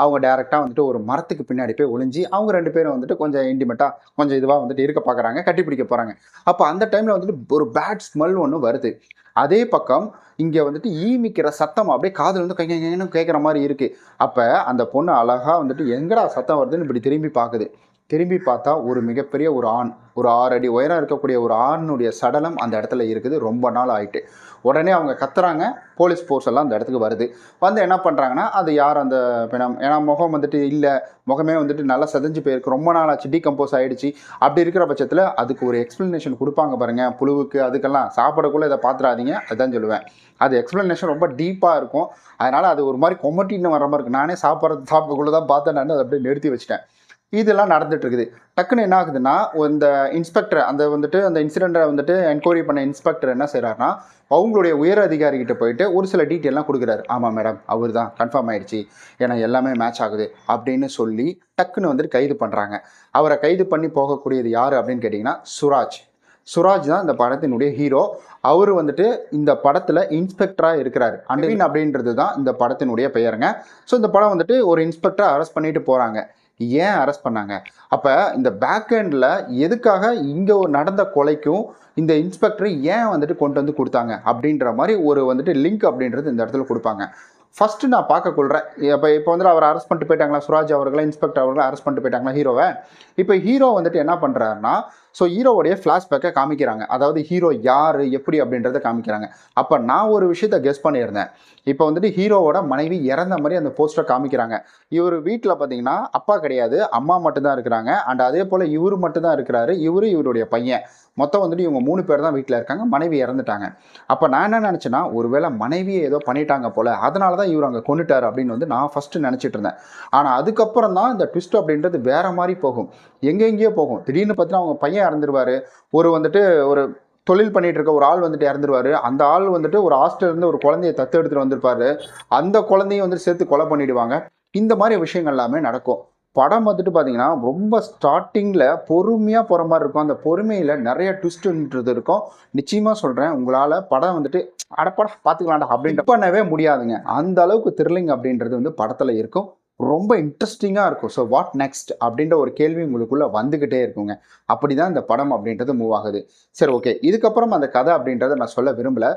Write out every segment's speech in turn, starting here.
அவங்க டேரெக்டாக வந்துட்டு ஒரு மரத்துக்கு பின்னாடி போய் ஒளிஞ்சு அவங்க ரெண்டு பேரும் வந்துட்டு கொஞ்சம் இன்டிமேட்டாக கொஞ்சம் இதுவாக வந்துட்டு இருக்க பார்க்குறாங்க கட்டி பிடிக்க போகிறாங்க அப்போ அந்த டைமில் வந்துட்டு ஒரு பேட் ஸ்மெல் ஒன்று வருது. அதே பக்கம் இங்கே வந்துட்டு ஈமிக்கிற சத்தம் அப்படியே காதில் வந்து கைன்னு கேட்குற மாதிரி இருக்குது அப்போ அந்த பொண்ணு அழகாக வந்துட்டு எங்கடா சத்தம் வருதுன்னு இப்படி திரும்பி பார்க்குது திரும்பி பார்த்தா ஒரு மிகப்பெரிய ஒரு ஆண் ஒரு ஆறு அடி உயரம் இருக்கக்கூடிய ஒரு ஆணுடைய சடலம் அந்த இடத்துல இருக்குது. ரொம்ப நாள் ஆயிட்டு. உடனே அவங்க கத்துறாங்க. போலீஸ் ஃபோர்ஸ் எல்லாம் அந்த இடத்துக்கு வருது. வந்து என்ன பண்ணுறாங்கன்னா அது யார் அந்த பிணம்? ஏன்னா முகம் வந்துட்டு இல்லை. முகமே வந்துட்டு நல்லா செதஞ்சு போயிருக்கு. ரொம்ப நாள் ஆச்சு. டீகம்போஸ் ஆகிடுச்சு அப்படி இருக்கிற பட்சத்தில் அதுக்கு ஒரு எக்ஸ்ப்ளனேஷன் கொடுப்பாங்க பாருங்கள் புழுவுக்கு அதுக்கெல்லாம் சாப்பிடக்குள்ளே இதை பார்த்துடாதீங்க அதுதான் சொல்லுவேன். அது எக்ஸ்ப்ளனேஷன் ரொம்ப டீப்பாக இருக்கும். அதனால் அது ஒரு மாதிரி கொமட்டின்னு வர மாதிரி இருக்குது நானே சாப்பிட்றது சாப்பிடக்குள்ளே தான் பார்த்தேன். நான் அதை அப்படியே நிறுத்தி வச்சிட்டேன். இதெல்லாம் நடந்துட்டு இருக்குது டக்குன்னு என்ன ஆகுதுன்னா இந்த இன்ஸ்பெக்டர் அந்த வந்துட்டு அந்த இன்சிடெண்ட்டை வந்துட்டு என்கொயரி பண்ண இன்ஸ்பெக்டர் என்ன செய்கிறாருன்னா அவங்களுடைய உயர் அதிகாரிகிட்ட போயிட்டு ஒரு சில டீட்டெயிலாம் கொடுக்குறாரு. ஆமாம் மேடம் அவர் தான் கன்ஃபார்ம் ஆயிடுச்சு. ஏன்னா எல்லாமே மேட்ச் ஆகுது அப்படின்னு சொல்லி டக்குன்னு வந்துட்டு கைது பண்ணுறாங்க அவரை கைது பண்ணி போகக்கூடியது யார் அப்படின்னு கேட்டிங்கன்னா சுராஜ். சுராஜ் தான் இந்த படத்தினுடைய ஹீரோ. அவர் வந்துட்டு இந்த படத்தில் இன்ஸ்பெக்டராக இருக்கிறார். அண்டவின் அப்படின்றது தான் இந்த படத்தினுடைய பெயருங்க. ஸோ இந்த படம் வந்துட்டு ஒரு இன்ஸ்பெக்டரை அரெஸ்ட் பண்ணிட்டு போகிறாங்க ஏன் அரெஸ்ட் பண்ணாங்க? அப்போ இந்த பேக் எண்டில் எதுக்காக இங்கே நடந்த கொலைக்கும் இந்த இன்ஸ்பெக்டர் ஏன் வந்துட்டு கொண்டு வந்து கொடுத்தாங்க? அப்படின்ற மாதிரி ஒரு வந்துட்டு லிங்க் அப்படின்றது இந்த இடத்துல கொடுப்பாங்க. ஃபஸ்ட்டு நான் பார்க்க கொள்கிறேன் இப்போ இப்போ வந்துட்டு அவர் அரெஸ்ட் பண்ணிட்டு போயிட்டாங்களா? சுராஜ் அவர்களை இன்ஸ்பெக்டர் அவர்களை அரெஸ்ட் பண்ணிட்டு போயிட்டாங்களா? ஹீரோவை. இப்போ ஹீரோ வந்துட்டு என்ன பண்ணுறாருன்னா ஸோ ஹீரோவுடைய ஃப்ளாஷ்பேக்கை காமிக்கிறாங்க. அதாவது ஹீரோ யார் எப்படி அப்படின்றத காமிக்கிறாங்க. அப்போ நான் ஒரு விஷயத்த கெஸ் பண்ணியிருந்தேன். இப்போ வந்துட்டு ஹீரோவோட மனைவி இறந்த மாதிரி அந்த போஸ்டரை காமிக்கிறாங்க. இவர் வீட்டில் பார்த்தீங்கன்னா அப்பா கிடையாது அம்மா மட்டும்தான் இருக்கிறாங்க. அண்ட் அதே போல் இவர் மட்டும்தான் இருக்கிறாரு. இவர் இவருடைய பையன். மொத்தம் வந்துட்டு இவங்க மூணு பேர் தான் வீட்டில் இருக்காங்க. மனைவி இறந்துட்டாங்க. அப்போ நான் என்ன நினச்சேன்னா ஒருவேளை மனைவியை ஏதோ பண்ணிட்டாங்க போல். அதனால தான் இவர் அங்கே கொண்டுட்டார் அப்படின்னு வந்து நான் ஃபஸ்ட்டு நினச்சிட்டு இருந்தேன். ஆனால் அதுக்கப்புறம் தான் இந்த ட்விஸ்ட் அப்படின்றது வேறு மாதிரி போகும். எங்கெங்கேயோ போகும். திடீர்னு பார்த்தீங்கன்னா அவங்க பையன் இறந்துருவாரு. ஒரு வந்துட்டு ஒரு தொழில் பண்ணிட்டு இருக்க ஒரு ஆள் வந்துட்டு இறந்துருவாரு. அந்த ஆள் வந்துட்டு ஒரு ஹாஸ்டல்ல இருந்து ஒரு குழந்தைய தத்து எடுத்துட்டு வந்திருப்பாரு. அந்த குழந்தையும் வந்துட்டு சேர்த்து கொலை பண்ணிடுவாங்க. இந்த மாதிரி விஷயங்கள் எல்லாமே நடக்கும். படம் வந்துட்டு பார்த்தீங்கன்னா ரொம்ப ஸ்டார்டிங்கில் பொறுமையாக போகிற மாதிரி இருக்கும். அந்த பொறுமையில் நிறைய ட்விஸ்ட்ன்றது இருக்கும். நிச்சயமாக சொல்கிறேன் உங்களால் படம் வந்துட்டு அடப்படம் பார்த்துக்கலாம்டா அப்படின்ட்டு பண்ணவே முடியாதுங்க. அந்த அளவுக்கு த்ரில்லிங் அப்படின்றது வந்து படத்தில் இருக்கும். ரொம்ப இன்ட்ரெஸ்டிங்காக இருக்கும். ஸோ வாட் நெக்ஸ்ட் அப்படின்ற ஒரு கேள்வி உங்களுக்குள்ளே வந்துக்கிட்டே இருக்குங்க. அப்படி தான் இந்த படம் அப்படின்றது மூவ் ஆகுது. சரி ஓகே இதுக்கப்புறம் அந்த கதை அப்படின்றத நான் சொல்ல விரும்பல.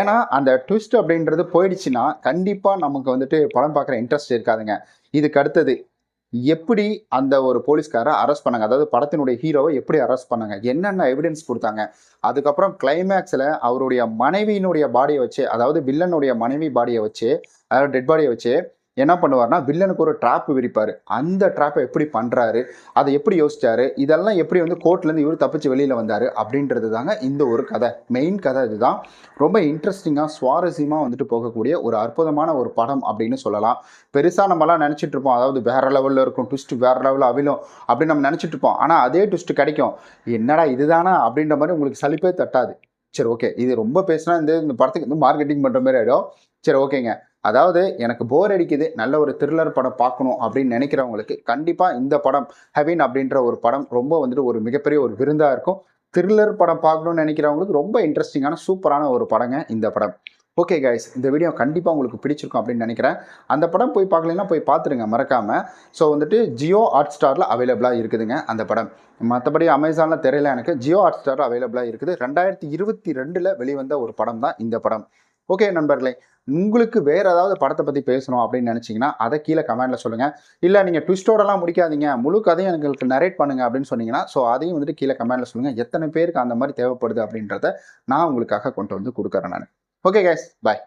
ஏன்னா அந்த ட்விஸ்ட் அப்படின்றது போயிடுச்சுன்னா கண்டிப்பாக நமக்கு வந்துட்டு படம் பார்க்குற இன்ட்ரெஸ்ட் இருக்காதுங்க. இதுக்கு அடுத்தது எப்படி அந்த ஒரு போலீஸ்காரை அரெஸ்ட் பண்ணாங்க? அதாவது படத்தினுடைய ஹீரோவை எப்படி அரெஸ்ட் பண்ணாங்க? என்னென்ன எவிடன்ஸ் கொடுத்தாங்க? அதுக்கப்புறம் கிளைமேக்ஸில் அவருடைய மனைவியினுடைய பாடியை வச்சு அதாவது வில்லனுடைய மனைவி பாடியை வச்சு அதாவது டெட் பாடியை வச்சு என்ன பண்ணுவார்னா வில்லனுக்கு ஒரு ட்ராப் விரிப்பார். அந்த ட்ராப்பை எப்படி பண்ணுறாரு அதை எப்படி யோசிச்சாரு இதெல்லாம் எப்படி வந்து கோர்ட்லேருந்து இவர் தப்பிச்சு வெளியில் வந்தார் அப்படின்றது தாங்க இந்த ஒரு கதை. மெயின் கதை இதுதான். ரொம்ப இன்ட்ரெஸ்டிங்காக சுவாரஸ்யமாக வந்துட்டு போகக்கூடிய ஒரு அற்புதமான ஒரு படம் அப்படின்னு சொல்லலாம். பெருசாக நம்மலாம் நினச்சிட்டு இருப்போம். அதாவது வேற லெவலில் இருக்கும் ட்விஸ்ட் வேற லெவலில் அவிலும் அப்படின்னு நம்ம நினச்சிட்டு இருப்போம். ஆனால் அதே ட்விஸ்ட் கிடைக்கும். என்னடா இதுதானா அப்படின்ற மாதிரி உங்களுக்கு சலிப்பே தட்டாது. சரி ஓகே இது ரொம்ப பேசினா இந்த இந்த படத்துக்கு வந்து மார்க்கெட்டிங் பண்ணுற மாதிரி ஆகிடும் சரி ஓகேங்க அதாவது எனக்கு போர் அடிக்குது நல்ல ஒரு த்ரில்லர் படம் பார்க்கணும் அப்படின்னு நினைக்கிறவங்களுக்கு கண்டிப்பாக இந்த படம் ஹெவின் அப்படின்ற ஒரு படம் ரொம்ப வந்துட்டு ஒரு மிகப்பெரிய ஒரு விருந்தாக இருக்கும். த்ரில்லர் படம் பார்க்கணும்னு நினைக்கிறவங்களுக்கு ரொம்ப இன்ட்ரெஸ்டிங்கான சூப்பரான ஒரு படங்க இந்த படம். ஓகே கைஸ் இந்த வீடியோ கண்டிப்பாக உங்களுக்கு பிடிச்சிருக்கும் அப்படின்னு நினைக்கிறேன். அந்த படம் போய் பார்க்கலன்னா போய் பார்த்துருங்க மறக்காமல் ஸோ வந்துட்டு ஜியோ ஹாட் ஸ்டாரில் அவைலபிளாக இருக்குதுங்க அந்த படம். மற்றபடி அமேசானில் தெரியல எனக்கு ஜியோ ஹாட் ஸ்டாரில் அவைலபிளாக இருக்குது. ரெண்டாயிரத்தி இருபத்தி ரெண்டில் வெளிவந்த ஒரு படம் தான் இந்த படம். ஓகே நண்பர்களே உங்களுக்கு வேறு ஏதாவது படத்தை பற்றி பேசணும் அப்படின்னு நினச்சிங்கன்னா அதை கீழே கமெண்ட்டில் சொல்லுங்கள் இல்லை நீங்கள் ட்விஸ்டோடலாம் முடிக்காதீங்க. முழு கதையும் எங்களுக்கு நரேட் பண்ணுங்க அப்படின்னு சொன்னீங்கன்னா ஸோ அதையும் வந்துட்டு கீழே கமெண்ட்டில் சொல்லுங்கள் எத்தனை பேருக்கு அந்த மாதிரி தேவைப்படுது அப்படின்றத நான் உங்களுக்காக கொண்டு வந்து கொடுக்குறேன் நான். ஓகே கேஸ் பாய்